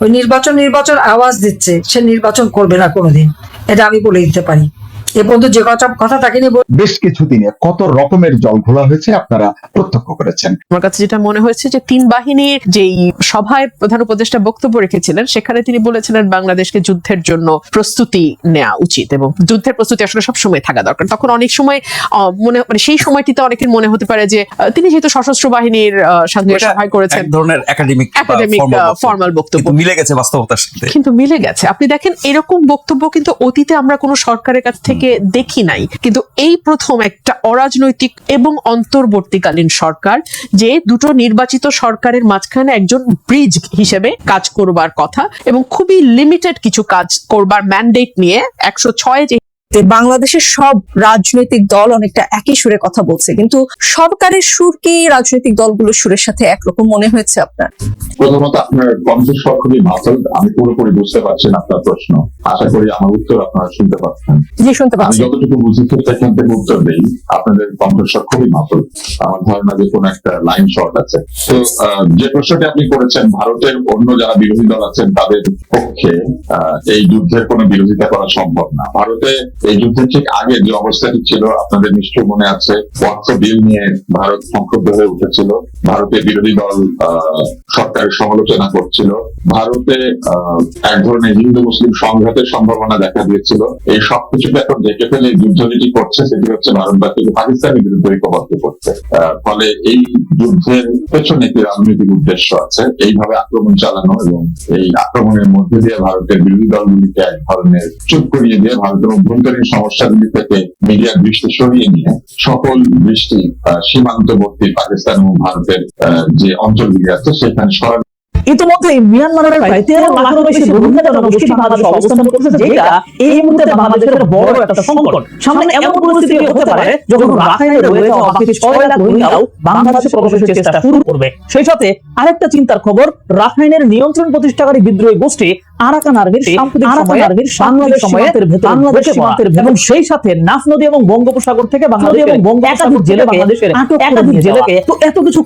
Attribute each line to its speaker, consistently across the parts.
Speaker 1: ওই নির্বাচন নির্বাচন আওয়াজ দিচ্ছে, সে নির্বাচন করবে না কোনোদিন। এটা আমি বলে দিতে পারি। এ পর্যন্ত যে কথা কথা তাকে নিয়ে
Speaker 2: বেশ কিছু দিনে কত রকমের জল ঘোলা হয়েছে আপনারা প্রত্যক্ষ করেছেন।
Speaker 3: আমার কাছে যেটা মনে হয়েছে যে তিন বাহিনীর যেই সভায় প্রধান উপদেষ্টা বক্তব্য রেখেছিলেন সেখানে তিনি বলেছিলেন বাংলাদেশকে যুদ্ধের জন্য প্রস্তুতি নেওয়া উচিত এবং যুদ্ধের প্রস্তুতি আসলে সবসময় থাকা দরকার। তখন অনেক সময় আহ, মনে মানে সেই সময়টিতে অনেকের মনে হতে পারে যে আহ, তিনি যেহেতু সশস্ত্র বাহিনীর আহ, সঙ্গে সহায় করেছেন।
Speaker 4: ধরনের একাডেমিক
Speaker 3: একাডেমিক ফর্মাল বক্তব্য।
Speaker 4: মিলে গেছে বাস্তবতার সাথে।
Speaker 3: কিন্তু মিলে গেছে। আপনি দেখেন এরকম বক্তব্য কিন্তু অতীতে আমরা কোনো সরকারের কাছ থেকে দেখি নাই। কিন্তু এই প্রথম একটা অরাজনৈতিক এবং অন্তর্বর্তীকালীন সরকার, যে দুটো নির্বাচিত সরকারের মাঝখানে একজন ব্রিজ হিসেবে কাজ করবার কথা এবং খুবই লিমিটেড কিছু কাজ করবার ম্যান্ডেট নিয়ে একশো ছয় যে
Speaker 5: বাংলাদেশের সব রাজনৈতিক দল অনেকটা একই সুরে কথা বলছে কিন্তু সরকারের সুর কি রাজনৈতিক দলগুলোর সুরের সাথে একরকম মনে হয়েছে আপনার?
Speaker 6: প্রথমত আপনার কণ্ঠস্বর খুবই মাসল আমি পুরোপুরি বুঝতে পারছি না আপনার প্রশ্ন। আশা করি আমার উত্তর আপনারা শুনতে পাচ্ছেন।
Speaker 5: জি শুনতে পাচ্ছি।
Speaker 6: যতটুকু বুঝেছি সেখান থেকে উত্তর দেই আপনাদের কণ্ঠস্বর খুবই মাসল আমার ধারণা যে কোন একটা লাইন শর্ট আছে। তো যে প্রশ্নটি আপনি করেছেন ভারতের অন্য যারা বিরোধী দল আছেন তাদের পক্ষে আহ, এই যুদ্ধের কোনো বিরোধিতা করা সম্ভব না। ভারতে এই যুদ্ধের ঠিক আগে যে অবস্থাটি ছিল, আপনাদের নিশ্চয় মনে আছে বিল নিয়ে ভারত সংক্ষুব্ধ হয়ে উঠেছিল। ভারতের বিরোধী দল সরকারের সমালোচনা করছিল। ভারতে এক ধরনের হিন্দু মুসলিম সংঘাতের সম্ভাবনা দেখা দিয়েছিল। এই সব কিছুকে এখন দেখে ফেলে এই যুদ্ধ যেটি করছে, সেটি হচ্ছে ভারতবাসীকে পাকিস্তানের বিরুদ্ধে ঐক্যবদ্ধ করছে। ফলে এই যুদ্ধের পেছনে একটি রাজনৈতিক উদ্দেশ্য আছে। এইভাবে আক্রমণ চালানো এবং এই আক্রমণের মধ্যে দিয়ে ভারতের বিরোধী দলগুলিকে এক ধরনের চুপ করিয়ে দিয়ে ভারতের অভ্যন্তরীণ সমস্যাগুলি থেকে মিডিয়ার দৃষ্টি সরিয়ে নিয়ে সকল দৃষ্টি সীমান্তবর্তী পাকিস্তান এবং ভারতের যে অঞ্চলগুলি আছে, সেখানে সরানো
Speaker 7: ইতিমধ্যে মিয়ানমারের প্রায় তেরো লাখেরও বেশি রোহিঙ্গা জনগোষ্ঠী বাংলাদেশে অবস্থান করতেছে যেটা এই মুহূর্তে বাংলাদেশের বড় একটা সংকট। সামনে এমন পরিস্থিতি হতে পারে যখন রাখাইনে রয়ে যাওয়া বাকি ছয় লাখ রোহিঙ্গাও বাংলাদেশে প্রবেশের চেষ্টা শুরু করবে। সেই সাথে আরেকটা চিন্তার খবর রাখাইনের নিয়ন্ত্রণ প্রতিষ্ঠাকারী বিদ্রোহী গোষ্ঠী আরাকান আর্মির সাম্প্রতিক সময়ে বাংলাদেশ সীমান্তের ভেতর বাংলাদেশ সীমান্তের এবং সেই সাথে নাফ নদী এবং বঙ্গোপসাগর থেকে বাংলাদেশ এবং একাধিক জেলে বাংলাদেশের একাধিক জেলেকে তো এত কিছু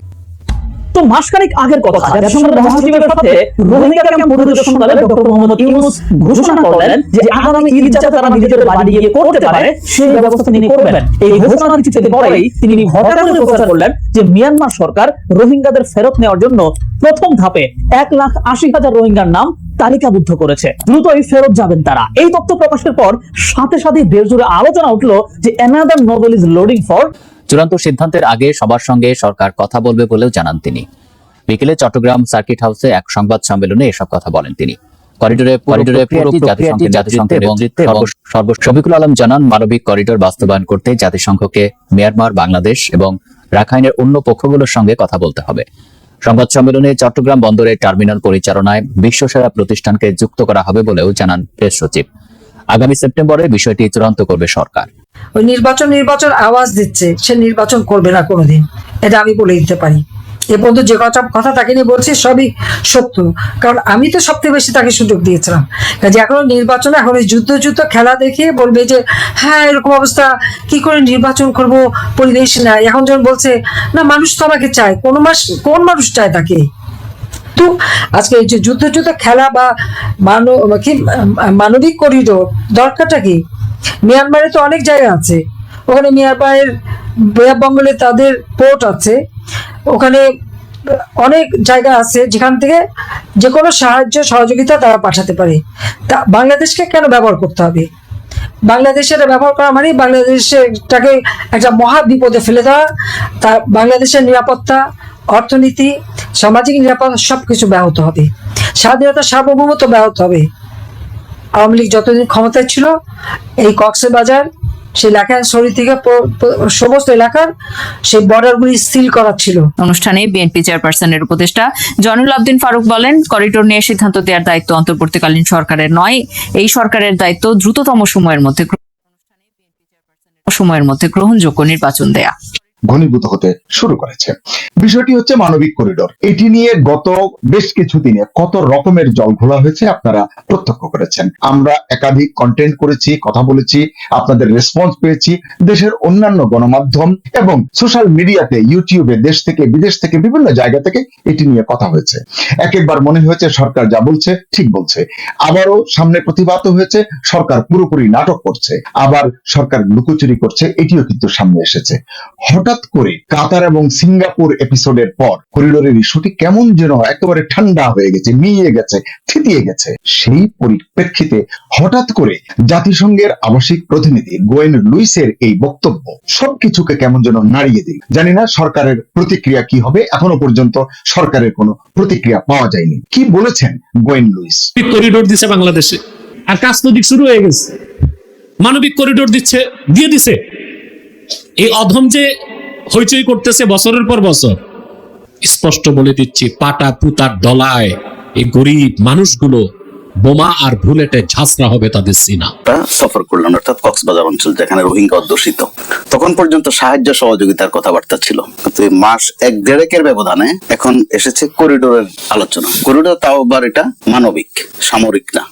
Speaker 7: তো মাসখানেক আগের কথা। জাতিসংঘের মহাসচিবের সাথে রোহিঙ্গা ক্যাম্প পরিদর্শন দলে ডক্টর মোহাম্মদ ইউনুস ঘোষণা করলেন যে আগামী ঈদ যাতে তারা নিজেদের বাড়ি গিয়ে করতে পারে সেই ব্যবস্থা তিনি করবেন। এই ঘোষণার পরেই তিনি হঠাৎ করে প্রচার করলেন যে মিয়ানমার সরকার রোহিঙ্গাদের ফেরত নেওয়ার জন্য প্রথম ধাপে এক লাখ আশি হাজার রোহিঙ্গার নাম তালিকাবদ্ধ করেছে। দ্রুতই ফেরত যাবেন তারা। এই তথ্য প্রকাশের পর সাথে সাথে দেশ জুড়ে আলোচনা উঠল যে another Nobel is loading for
Speaker 8: চূড়ান্ত সিদ্ধান্তের আগে সবার সঙ্গে সরকার কথা বলবে বলেও জানান তিনি। বিকেলে চট্টগ্রাম সার্কিট হাউসে এক সংবাদ সম্মেলনে এসব কথা বলেন তিনি। করিডোরে করিডোরে শফিকুল আলম জানান মানবিক করিডোর বাস্তবায়ন করতে জাতিসংঘকে মিয়ানমার বাংলাদেশ এবং রাখাইনের অন্য পক্ষগুলোর সঙ্গে কথা বলতে হবে। সংবাদ সম্মেলনে চট্টগ্রাম বন্দরের টার্মিনাল পরিচালনায় বিশ্বসেরা প্রতিষ্ঠানকে যুক্ত করা হবে বলেও জানান প্রেস সচিব। আগামী সেপ্টেম্বরে বিষয়টি চূড়ান্ত করবে সরকার।
Speaker 1: ওই নির্বাচন নির্বাচন আওয়াজ দিচ্ছে, সে নির্বাচন করবে না কোনোদিন। এটা আমি বলে দিতে পারি। এ পর্যন্ত যে কথা কথা তাকে নিয়ে বলছি, সবই সত্য। কারণ আমি তো সবথেকে বেশি তাকে সুযোগ দিয়েছিলাম। কাজে এখন নির্বাচনে, এখন এই যুদ্ধ যুদ্ধ খেলা দেখিয়ে বলবে যে হ্যাঁ এরকম অবস্থা, কি করে নির্বাচন করব? পরিবেশ নাই। এখন যখন বলছে, না, মানুষ তো আমাকে চায়, কোন মাস, কোন মানুষ চায় তাকে? তো আজকে এই যে যুদ্ধ যুদ্ধ খেলা বা মানব কি, মানবিক করিডোর দরকারটা কি? মিয়ানমারে তো অনেক জায়গা আছে। ওখানে মিয়ানমারের বেয়াবঙ্গলে তাদের পোর্ট আছে। ওখানে অনেক জায়গা আছে যেখান থেকে যে কোনো সাহায্য, সহযোগিতা তারা পাঠাতে পারে। তা বাংলাদেশকে কেন ব্যবহার করতে হবে? বাংলাদেশের ব্যবহার করা মানে বাংলাদেশটাকে একটা মহা বিপদে ফেলে দেওয়া, তা বাংলাদেশের নিরাপত্তা, অর্থনীতি, সামাজিক নিরাপত্তা সব কিছু ব্যাহত হবে। স্বাধীনতা সার্বভৌমত্ব ব্যাহত হবে। আওয়ামী লীগ যতদিন ক্ষমতায় ছিল, এই কক্সে বাজার সেই এলাকায় শরীর থেকে সমস্ত এলাকার সেই বর্ডারগুলি সিল করা ছিল।
Speaker 9: অনুষ্ঠানে বিএনপি চেয়ারপারসনের উপদেষ্টা জয়নুল আবদিন ফারুক বলেন করিডোর নিয়ে সিদ্ধান্ত দেওয়ার দায়িত্ব অন্তর্বর্তীকালীন সরকারের নয়। এই সরকারের দায়িত্ব দ্রুততম সময়ের মধ্যে সময়ের মধ্যে গ্রহণযোগ্য নির্বাচন দেয়া।
Speaker 2: ঘনীভূত হতে শুরু করেছে। বিষয়টি হচ্ছে মানবিক করিডোর। এটি নিয়ে গত বেশ কিছু দিনে কত রকমের জল ঘোলা হয়েছে আপনারা প্রত্যক্ষ করেছেন। আমরা একাধিক কন্টেন্ট করেছি, কথা বলেছি, আপনাদের রেসপন্স পেয়েছি। দেশের অন্যান্য গণমাধ্যম এবং সোশ্যাল মিডিয়াতে ইউটিউবে দেশ থেকে, বিদেশ থেকে, বিভিন্ন জায়গা থেকে এটি নিয়ে কথা হয়েছে। এক একবার মনে হয়েছে সরকার যা বলছে, ঠিক বলছে। আবারও সামনে প্রতিবাদ হয়েছে, সরকার পুরোপুরি নাটক করছে। আবার সরকার লুকোচুরি করছে, এটিও কিন্তু সামনে এসেছে। হঠাৎ করে কাতার এবং সিঙ্গাপুর এপিসোডের পর করিডোরের ইস্যুটি কেমন যেন একেবারে ঠান্ডা হয়ে গেছে মিয়ে গেছে, থিতিয়ে গেছে। সেই পরিপ্রেক্ষিতে হঠাৎ করে জাতিসংঘের আবাসিক প্রতিনিধি গোয়েন লুইসের এই বক্তব্য, সবকিছুকে কেমন যেন নাড়িয়ে দিল। জানি না সরকারের প্রতিক্রিয়া কি হবে, এখনও পর্যন্ত সরকারের কোনো প্রতিক্রিয়া পাওয়া যায়নি। কি বলেছেন গোয়েন লুইস?
Speaker 10: করিডোর দিছে বাংলাদেশে, আর কাজ তো শুরু হয়ে গেছে। মানবিক করিডোর দিচ্ছে, দিয়ে দিছে। এই অধম যে হইচই করতেছে বছরের পর বছর। স্পষ্ট বলে দিচ্ছি পাটা পুতার ডলায় এই গরিব মানুষগুলো বোমা আর বুলেটে ঝাঁসরা হবে তাদের সিনা।
Speaker 11: সফর করলেন, অর্থাৎ কক্সবাজার অঞ্চল, যেখানে রোহিঙ্গা অধ্যুষিত। তখন পর্যন্ত সাহায্য সহযোগিতার কথাবার্তা ছিল। কিন্তু মাস এক দেড়েকের ব্যবধানে এখন এসেছে করিডোরের আলোচনা। করিডোর তাও আবার এটা মানবিক, সামরিক না,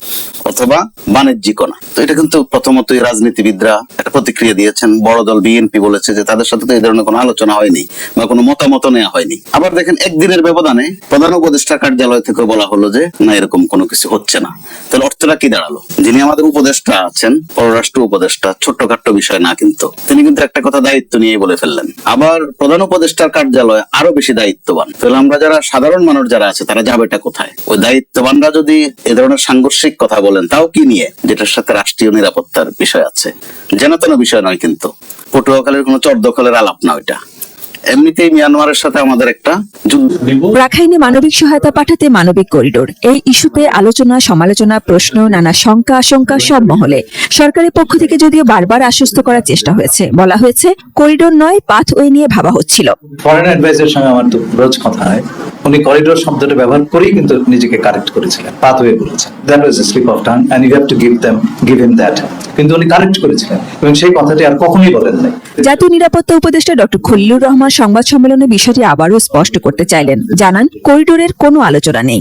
Speaker 11: অথবা বাণিজ্যিক না। তো এটা কিন্তু প্রথমতই রাজনীতিবিদরা একটা প্রতিক্রিয়া দিয়েছেন। বড় দল বিএনপি বলেছে যে তাদের সাথে তো এই ধরনের কোনো আলোচনা হয়নি, বা কোনো মতামত নেওয়া হয়নি। আবার দেখেন, একদিনের ব্যবধানে প্রধান উপদেষ্টা কার্যালয় থেকে বলা হলো যে, না, এরকম কোনো কিছু হচ্ছে না। তাহলে অর্থটা কি দাঁড়াল? যিনি আমাদের উপদেষ্টা আছেন, পররাষ্ট্র উপদেষ্টা, ছোট্টখাট্ট বিষয় না কিন্তু, তিনি কিন্তু একটা কথা দায়িত্ব নিয়ে বলে ফেললেন। আবার প্রধান উপদেষ্টার কার্যালয় আরও বেশি দায়িত্ববান। তাহলে আমরা যারা সাধারণ মানুষ যারা আছে, তারা যাবেটা কোথায়? ওই দায়িত্ববানরা যদি এ ধরনের সাংঘর্ষিক কথা বলেন, তাও কি নিয়ে? যেটার সাথে রাষ্ট্রীয় নিরাপত্তার বিষয় আছে। যেন তেন বিষয় নয় কিন্তু, পটুয়াখালীর কোনো চর্দখলের আলাপ না ওইটা। এমনিতেই মিয়ানমারের সাথে আমাদের একটা যুদ্ধ
Speaker 12: রাখাইনে মানবিক সহায়তা পাঠাতে মানবিক করিডোর। এই ইস্যুতে আলোচনা সমালোচনা প্রশ্ন নানা শঙ্কা আশঙ্কা সব মহলে। সরকারের পক্ষ থেকে যদিও বারবার আশ্বস্ত করার চেষ্টা হয়েছে বলা হয়েছে করিডোর নয় পাথওয়ে নিয়ে ভাবা হচ্ছিল।
Speaker 7: ফরেন অ্যাডভাইসের সঙ্গে আমার তো রোজ কথা হয়। উনি করিডোর শব্দটা ব্যবহার করেই কিন্তু নিজেকে কারেক্ট করেছিলেন। পাথওয়ে বলেছেন। That was a slip of tongue and you have to give them give him that কিন্তু উনি কারেক্ট করেছিলেন এবং সেই কথাটি আর কখনোই বলেন নাই।
Speaker 12: জাতীয় নিরাপত্তা উপদেষ্টা ডক্টর খলিলুর রহমান সংবাদ সম্মেলনে বিষয়টি আবারও স্পষ্ট করতে চাইলেন। জানান করিডোরের কোনো আলোচনা নেই।